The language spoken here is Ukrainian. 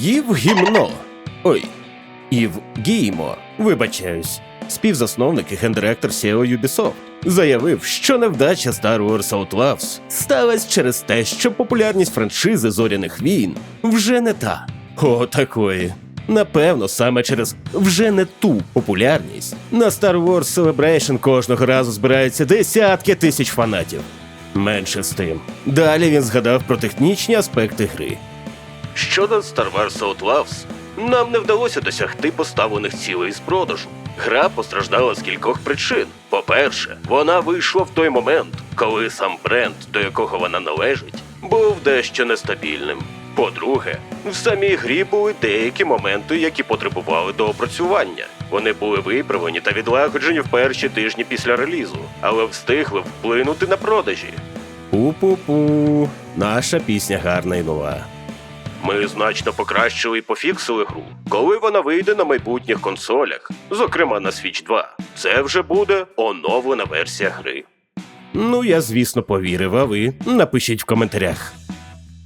Їв гімно. Ой, Ів Гіймо, вибачаюсь. Співзасновник і гендиректор SEO Ubisoft заявив, що невдача Star Wars Outlaws сталася через те, що популярність франшизи зоряних війн вже не та. О, такої. Напевно, саме через вже не ту популярність на Star Wars Celebration кожного разу збираються десятки тисяч фанатів. Менше з тим. Далі він згадав про технічні аспекти гри. Щодо Star Wars Outlaws, нам не вдалося досягти поставлених цілей з продажу. Гра постраждала з кількох причин. По-перше, вона вийшла в той момент, коли сам бренд, до якого вона належить, був дещо нестабільним. По-друге, в самій грі були деякі моменти, які потребували доопрацювання. Вони були виправлені та відлагоджені в перші тижні після релізу, але встигли вплинути на продажі. Пу-пу-пу, наша пісня гарна і нова. Ми значно покращили і пофіксили гру, коли вона вийде на майбутніх консолях, зокрема на Switch 2. Це вже буде оновлена версія гри. Ну, я, звісно, повірив, а ви напишіть в коментарях.